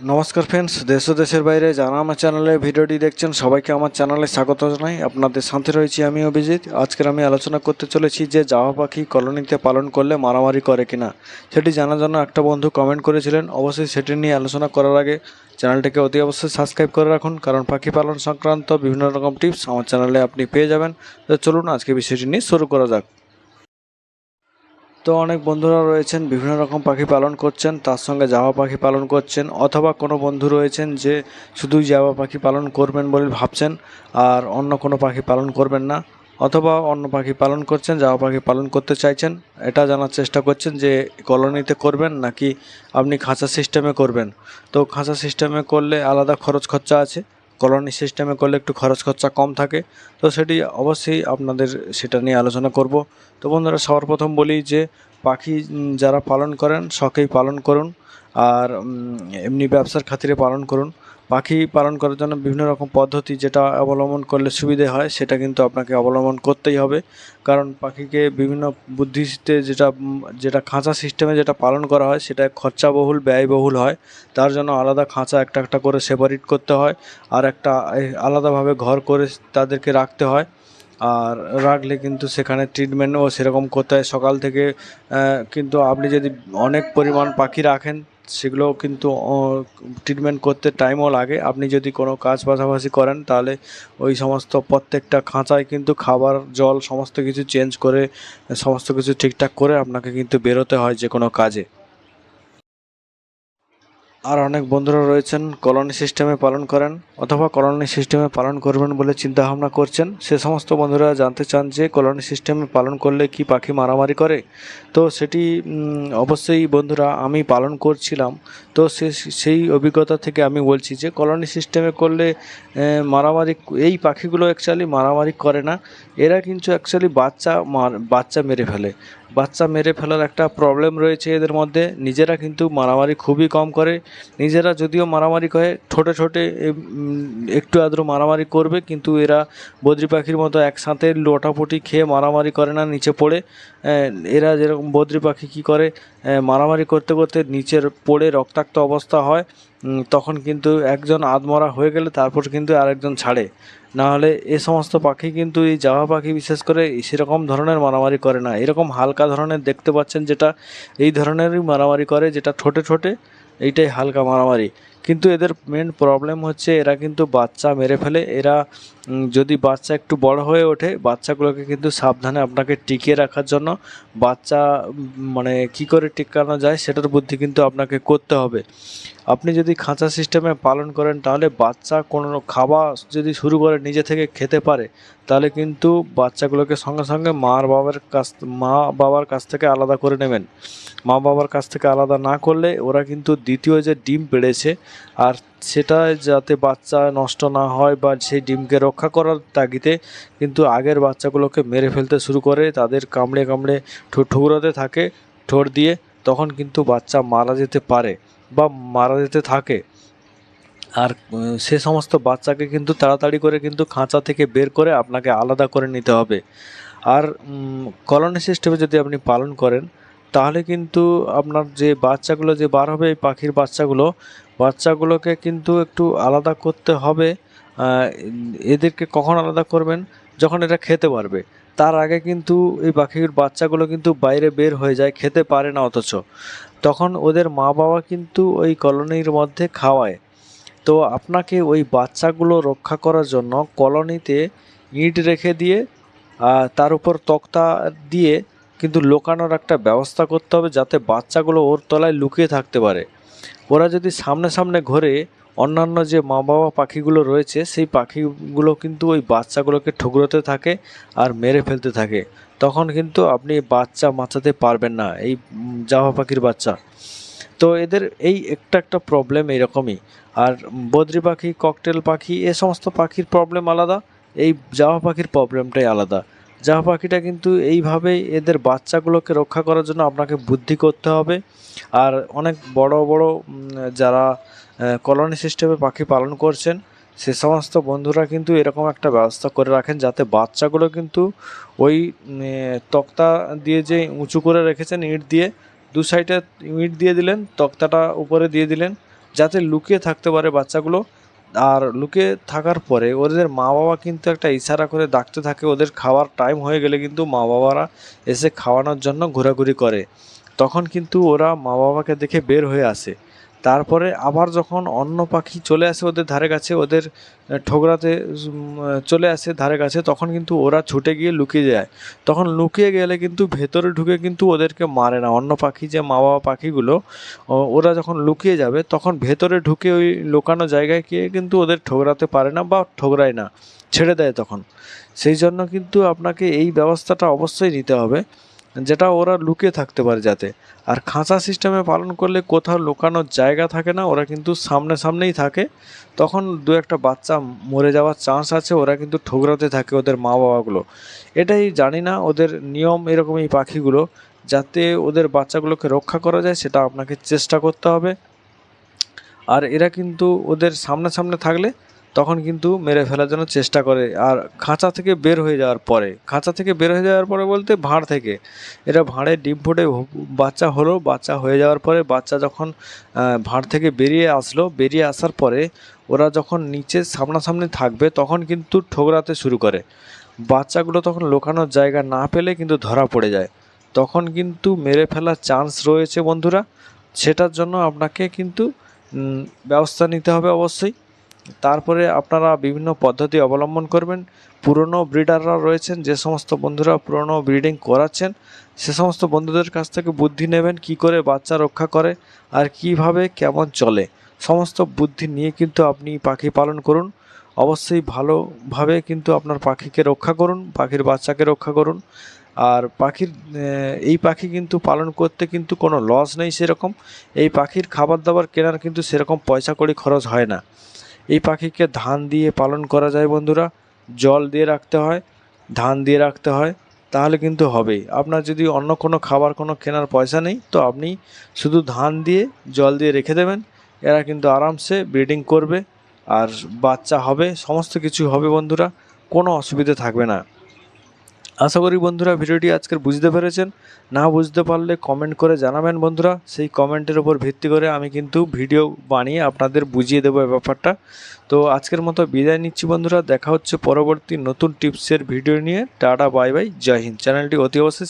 নমস্কার ফ্রেন্ডস দেশ দেশের বাইরে যারা আমার চ্যানেলে ভিডিওটি দেখছেন, সবাইকে আমার চ্যানেলে স্বাগত জানাই। আপনাদের সাথে রয়েছি আমি অভিজিৎ। আজকের আমি আলোচনা করতে চলেছি যে জাওয়া পাখি কলোনিতে পালন করলে মারামারি করে কিনা। সেটি জানার জন্য একটা বন্ধু কমেন্ট করেছিলেন। অবশ্যই সেটি নিয়ে আলোচনা করার আগে চ্যানেলটিকে অতি অবশ্যই সাবস্ক্রাইব করে রাখুন, কারণ পাখি পালন সংক্রান্ত বিভিন্ন রকম টিপস আমার চ্যানেলে আপনি পেয়ে যাবেন। তো চলুন আজকে বিষয়টি নিয়ে শুরু করা যাক। তো অনেক বন্ধুরা রয়েছেন, বিভিন্ন রকম পাখি পালন করছেন, তার সঙ্গে জাবা পাখি পালন করছেন, অথবা কোনো বন্ধু রয়েছেন যে শুধুই জাবা পাখি পালন করবেন বলে ভাবছেন, আর অন্য কোনো পাখি পালন করবেন না, অথবা অন্য পাখি পালন করছেন, জাবা পাখি পালন করতে চাইছেন, এটা জানার চেষ্টা করছেন যে কলোনিতে করবেন নাকি আপনি খাঁচা সিস্টেমে করবেন। তো খাঁচা সিস্টেমে করলে আলাদা খরচ খরচা আছে কলোনি সিস্টেমে করলে একটু খরচ খরচা কম থাকে, তো সেটি অবশ্যই আপনাদের সেটা নিয়ে আলোচনা করব। তো বন্ধুরা সবার প্রথম বলি যে পাখি যারা পালন করেন, শখেই পালন করুন, আর এমনি ব্যবসার খাতিরে পালন করুন। পাখি পালন করার জন্য বিভিন্ন রকম পদ্ধতি যেটা অবলম্বন করলে সুবিধে হয়, সেটা কিন্তু আপনাকে অবলম্বন করতেই হবে। কারণ পাখিকে বিভিন্ন বুদ্ধিতে যেটা যেটা খাঁচা সিস্টেমে যেটা পালন করা হয়, সেটা খরচাবহুল, ব্যয়বহুল হয়। তার জন্য আলাদা খাঁচা একটা একটা করে সেপারেট করতে হয় আর একটা আলাদাভাবে ঘর করে তাদেরকে রাখতে হয়। আর রাখলে কিন্তু সেখানে ট্রিটমেন্টও সেরকম করতে হয়। সকাল থেকে কিন্তু আপনি যদি অনেক পরিমাণ পাখি রাখেন সেগুলো কিন্তু ট্রিটমেন্ট করতে টাইমও লাগে। আপনি যদি কোনো কাজ পাশাপাশি করেন, তাহলে ওই সমস্ত প্রত্যেকটা খাঁচায় কিন্তু খাবার, জল, সমস্ত কিছু চেঞ্জ করে, সমস্ত কিছু ঠিকঠাক করে আপনাকে কিন্তু বেরোতে হয় যে কোনো কাজে। আর অনেক বন্ধুরা রয়েছেন, কলোনি সিস্টেমে পালন করেন অথবা কলোনি সিস্টেমে পালন করবেন বলে চিন্তা ভাবনা করছেন। সে সমস্ত বন্ধুরা জানতে চান যে কলোনি সিস্টেমে পালন করলে কি পাখি মারামারি করে? তো সেটি অবশ্যই বন্ধুরা আমি পালন করছিলাম। তো সে, সেই অভিজ্ঞতা থেকে আমি বলছি যে কলোনি সিস্টেমে করলে মারামারি, এই পাখিগুলো অ্যাকচুয়ালি মারামারি করে না। এরা কিন্তু অ্যাকচুয়ালি বাচ্চা মার, বাচ্চা মেরে ফেলে। বাচ্চা মেরে ফেলার একটা প্রবলেম রয়েছে এদের মধ্যে। নিজেরা কিন্তু মারামারি খুবই কম করে। নিজেরা যদিও মারামারি করে, ছোটে ছোটে একটু আদ্র মারামারি করবে, কিন্তু এরা বদ্রি পাখির মতো একসাথে লোটাপটি খেয়ে মারামারি করে না, নিচে পড়ে। এরা যেরকম বদ্রি পাখি কী করে মারামারি করতে করতে নিচের পড়ে রক্তাক্ত অবস্থা হয় তখন কিন্তু একজন আধমরা হয়ে গেলে তারপর কিন্তু আরেকজন ছাড়ে। নাহলে এ সমস্ত পাখি কিন্তু এই জাভা পাখি বিশেষ করে সেরকম ধরনের মারামারি করে না। এরকম হালকা ধরনের দেখতে পাচ্ছেন যেটা এই ধরনেরই মারামারি করে, যেটা ঠোঁটে ঠোঁটে, এইটাই হালকা মারামারি। কিন্তু এদের মেন প্রবলেম হচ্ছে এরা কিন্তু বাচ্চা মেরে ফেলে। এরা যদি বাচ্চা একটু বড় হয়ে ওঠে, বাচ্চাগুলোকে কিন্তু সাবধানে আপনাকে টিকিয়ে রাখার জন্য বাচ্চা মানে কি করে টিকানো যায় সেটার বুদ্ধি কিন্তু আপনাকে করতে হবে। আপনি যদি খাঁচা সিস্টেমে পালন করেন, তাহলে বাচ্চা কোনো খাওয়া যদি শুরু করে নিজে থেকে খেতে পারে, তাহলে কিন্তু বাচ্চাগুলোকে সঙ্গে সঙ্গে মার বাবার কাছ, মা বাবার কাছ থেকে আলাদা করে নেবেন। মা বাবার কাছ থেকে আলাদা না করলে ওরা কিন্তু দ্বিতীয় যে ডিম পেড়েছে আর সেটা যাতে বাচ্চা নষ্ট না হয় বা সেই ডিমকে রক্ষা করার তাগিদে কিন্তু আগের বাচ্চাগুলোকে মেরে ফেলতে শুরু করে, তাদের কামড়ে কামড়ে ঠুকরাতে থাকে, ঠোঁট দিয়ে, তখন কিন্তু বাচ্চা মারা যেতে পারে বা মারা যেতে থাকে। আর সে সমস্ত বাচ্চাকে কিন্তু তাড়াতাড়ি করে কিন্তু খাঁচা থেকে বের করে আপনাকে আলাদা করে নিতে হবে। আর কলোনি সিস্টেমে যদি আপনি পালন করেন, তাহলে কিন্তু আপনার যে বাচ্চাগুলো যে বার হবে, এই পাখির বাচ্চাগুলো বাচ্চাগুলোকে কিন্তু একটু আলাদা করতে হবে এদেরকে কখন আলাদা করবেন? যখন এটা খেতে পারবে। তার আগে কিন্তু এই পাখির বাচ্চাগুলো কিন্তু বাইরে বের হয়ে যায়, খেতে পারে না অথচ। তখন ওদের মা বাবা কিন্তু ওই কলোনির মধ্যে খাওয়ায়। তো আপনাকে ওই বাচ্চাগুলো রক্ষা করার জন্য কলোনিতে ইট রেখে দিয়ে তার উপর তক্তা দিয়ে কিন্তু লুকানোর একটা ব্যবস্থা করতে হবে যাতে বাচ্চাগুলো ওর তলায় লুকিয়ে থাকতে পারে। ওরা যদি সামনে সামনে ঘোরে, অন্যান্য যে মা বাবা পাখিগুলো রয়েছে, সেই পাখিগুলো কিন্তু ওই বাচ্চাগুলোকে ঠুকরোতে থাকে আর মেরে ফেলতে থাকে। তখন কিন্তু আপনি বাচ্চা বাঁচাতে পারবেন না, এই জাভা পাখির বাচ্চা। তো এদের এই একটা একটা প্রবলেম এইরকমই আর বদ্রি পাখি ককটেল পাখি, এ সমস্ত পাখির প্রবলেম আলাদা, এই জাভা পাখির প্রবলেমটাই আলাদা। জাভা পাখিটা কিন্তু এইভাবেই এদের বাচ্চাগুলোকে রক্ষা করার জন্য আপনাকে বুদ্ধি করতে হবে। আর অনেক বড় বড় যারা কলোনি সিস্টেমে পাখি পালন করছেন, সে সমস্ত বন্ধুরা কিন্তু এরকম একটা ব্যবস্থা করে রাখেন যাতে বাচ্চাগুলো কিন্তু ওই তক্তা দিয়ে যে উঁচু করে রেখেছেন ইট দিয়ে, দু সাইডে ইট দিয়ে দিলেন, তক্তাটা উপরে দিয়ে দিলেন, যাতে লুকিয়ে থাকতে পারে বাচ্চাগুলো। আর লুকে থাকার পরে ওদের মা বাবা কিন্তু একটা ইশারা করে ডাকতে থাকে, ওদের খাওয়ার টাইম হয়ে গেলে কিন্তু মা বাবারা এসে খাওয়ানোর জন্য ঘোরাঘুরি করে। তখন কিন্তু ওরা মা বাবাকে দেখে বের হয়ে আসে। তারপরে আবার যখন অন্য পাখি চলে আসে ওদের ধারে কাছে, ওদের ঠোকরাতে চলে আসে ধারে কাছে, তখন কিন্তু ওরা ছুটে গিয়ে লুকিয়ে যায়। তখন লুকিয়ে গেলে কিন্তু ভেতরে ঢুকে কিন্তু ওদেরকে মারে না। অন্য পাখি যে মা বাবা পাখিগুলো ওরা যখন লুকিয়ে যাবে, তখন ভেতরে ঢুকে ওই লুকানো জায়গায় গিয়ে কিন্তু ওদের ঠোকরাতে পারে না বা ঠোকরায় না, ছেড়ে দেয় তখন। সেই জন্য কিন্তু আপনাকে এই ব্যবস্থাটা অবশ্যই নিতে হবে। যেটা ওরা লুকিয়ে থাকতে পারে যাতে। আর খাঁচা সিস্টেমে পালন করলে কোথাও লুকানোর জায়গা থাকে না, ওরা কিন্তু সামনে সামনেই থাকে। তখন দু একটা বাচ্চা মরে যাওয়ার চান্স আছে, ওরা কিন্তু ঠোকরাতে থাকে ওদের মা বাবাগুলো। এটাই জানি না, ওদের নিয়ম এরকম এই পাখিগুলো, যাতে ওদের বাচ্চাগুলোকে রক্ষা করা যায়, সেটা আপনাকে চেষ্টা করতে হবে। আর এরা কিন্তু ওদের সামনে সামনে থাকলে তখন কিন্তু মেরে ফেলার জন্য চেষ্টা করে। আর খাঁচা থেকে বের হয়ে যাওয়ার পরে, খাঁচা থেকে বের হয়ে যাওয়ার পরে বলতে ভাঁড় থেকে। এটা ভাঁড়ে ডিম ফুটে বাচ্চা হলো, বাচ্চা হয়ে যাওয়ার পরে বাচ্চা যখন ভাঁড় থেকে বেরিয়ে আসলো, বেরিয়ে আসার পরে ওরা যখন নিচে সামনাসামনি থাকবে তখন কিন্তু ঠোকরাতে শুরু করে। বাচ্চাগুলো তখন লোকানোর জায়গা না পেলে কিন্তু ধরা পড়ে যায়। তখন কিন্তু মেরে ফেলার চান্স রয়েছে বন্ধুরা। সেটার জন্য আপনাকে কিন্তু ব্যবস্থা নিতে হবে অবশ্যই। তারপরে আপনারা বিভিন্ন পদ্ধতি অবলম্বন করবেন। পুরনো ব্রিডাররা রয়েছেন, যে সমস্ত বন্ধুরা পুরনো ব্রিডিং করাচ্ছেন, সে সমস্ত বন্ধুদের কাছ থেকে বুদ্ধি নেবেন, কি করে বাচ্চা রক্ষা করে আর কীভাবে কেমন চলে। সমস্ত বুদ্ধি নিয়ে কিন্তু আপনি পাখি পালন করুন। অবশ্যই ভালোভাবে কিন্তু আপনার পাখিকে রক্ষা করুন, পাখির বাচ্চাকে রক্ষা করুন। আর পাখির এই পাখি কিন্তু পালন করতে কিন্তু কোনো লস নেই সেরকম। এই পাখির খাবার দাবার কেনার কিন্তু সেরকম পয়সা কড়ি খরচ হয় না। এই পাখিকে ধান দিয়ে পালন করা যায় বন্ধুরা। জল দিয়ে রাখতে হয়, ধান দিয়ে রাখতে হয়, তাহলে কিন্তু হবে আপনার যদি অন্য কোনো খাবার, কোনো কেনার পয়সা নেই, তো আপনি শুধু ধান দিয়ে জল দিয়ে রেখে দেবেন। এরা কিন্তু আরামসে ব্রিডিং করবে, আর বাচ্চা হবে, সমস্ত কিছু হবে বন্ধুরা, কোনো অসুবিধে থাকবে না। আশা করি বন্ধুরা ভিডিওটি আজকের বুঝতে পেরেছেন। না বুঝতে পারলে কমেন্ট করে জানাবেন বন্ধুরা। সেই কমেন্টের ওপর ভিত্তি করে আমি কিন্তু ভিডিও বানিয়ে আপনাদের বুঝিয়ে দেবো ব্যাপারটা। তো আজকের মতো বিদায় নিচ্ছি বন্ধুরা। দেখা হচ্ছে পরবর্তী নতুন টিপসের ভিডিও নিয়ে। Ta-ta bye bye Jai Hind. চ্যানেলটি অতি অবশ্যই